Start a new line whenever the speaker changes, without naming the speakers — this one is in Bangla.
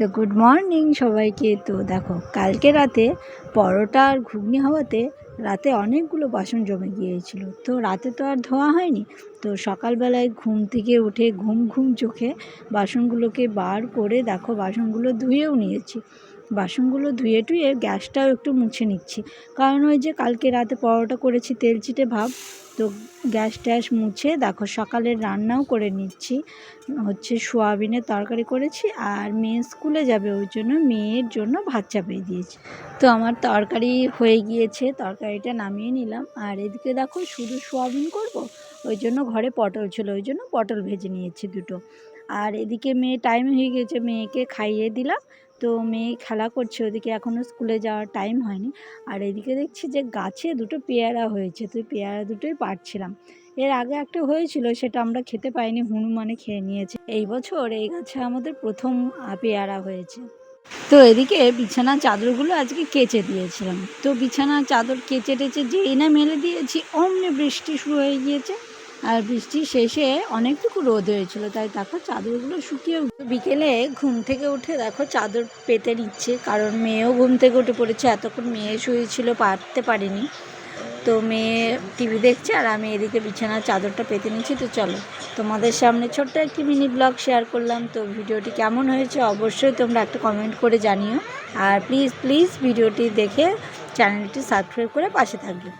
তো গুড মর্নিং সবাইকে। তো দেখো, কালকে রাতে পরোটা আর ঘুগনি হওয়াতে রাতে অনেকগুলো বাসন জমে গিয়েছিল। তো রাতে তো আর ধোয়া হয়নি? তো সকালবেলায় ঘুম থেকে উঠে ঘুম ঘুম চোখে বাসনগুলোকে বার করে দেখো বাসনগুলো ধুয়েও নিয়েছি। বাসনগুলো ধুয়ে টুয়ে গ্যাসটাও একটু মুছে নিচ্ছি। কারণ ওই যে কালকে রাতে পরোটা করেছি তেল চিটে ভাব, তো গ্যাস ট্যাস মুছে দেখো সকালের রান্নাও করে নিচ্ছি। হচ্ছে সোয়াবিনের তরকারি করেছি আর মেয়ে স্কুলে যাবে ওই জন্য মেয়ের জন্য ভাত চাপিয়ে দিয়েছি। তো আমার তরকারি হয়ে গিয়েছে, তরকারিটা নামিয়ে নিলাম। আর এদিকে দেখো শুধু সোয়াবিন করব ওই জন্য ঘরে পটল ছিল, ওই জন্য পটল ভেজে নিয়েছি দুটো। আর এদিকে মেয়ে টাইম হয়ে গেছে, মেয়েকে খাইয়ে দিলাম। তো মেয়ে খেলা করছে, ওদিকে এখনও স্কুলে যাওয়ার টাইম হয়নি। আর এদিকে দেখছি যে গাছে দুটো পেয়ারা হয়েছে, তো পেয়ারা দুটোই পাড়ছিলাম। এর আগে একটা হয়েছিল, সেটা আমরা খেতে পাইনি, হনুমানে খেয়ে নিয়েছে। এই বছর এই গাছে আমাদের প্রথম পেয়ারা হয়েছে। তো এদিকে বিছানার চাদরগুলো আজকে কেচে দিয়েছিলাম। তো বিছানার চাদর কেচে টেচে যেই না মেলে দিয়েছি, অমনি বৃষ্টি শুরু হয়ে গিয়েছে। আর বৃষ্টি শেষে অনেকটুকু রোদ হয়েছিল, তাই দেখো চাদরগুলো শুকিয়ে বিকেলে ঘুম থেকে উঠে দেখো চাদর পেতে নিচ্ছে কারণ মেয়েও ঘুম থেকে উঠে পড়েছে, এতক্ষণ মেয়ে শুয়েছিল, পারতে পারিনি। তো মেয়ে টিভি দেখছে আর আমি এদিকে বিছানার চাদরটা পেতে নিচ্ছি, তো চলো। তোমাদের সামনে ছোট্ট একটি মিনি ব্লগ শেয়ার করলাম, তো ভিডিওটি কেমন হয়েছে অবশ্যই তোমরা একটা কমেন্ট করে জানিও। আর প্লিজ প্লিজ ভিডিওটি দেখে চ্যানেলটি সাবস্ক্রাইব করে পাশে থাকবে।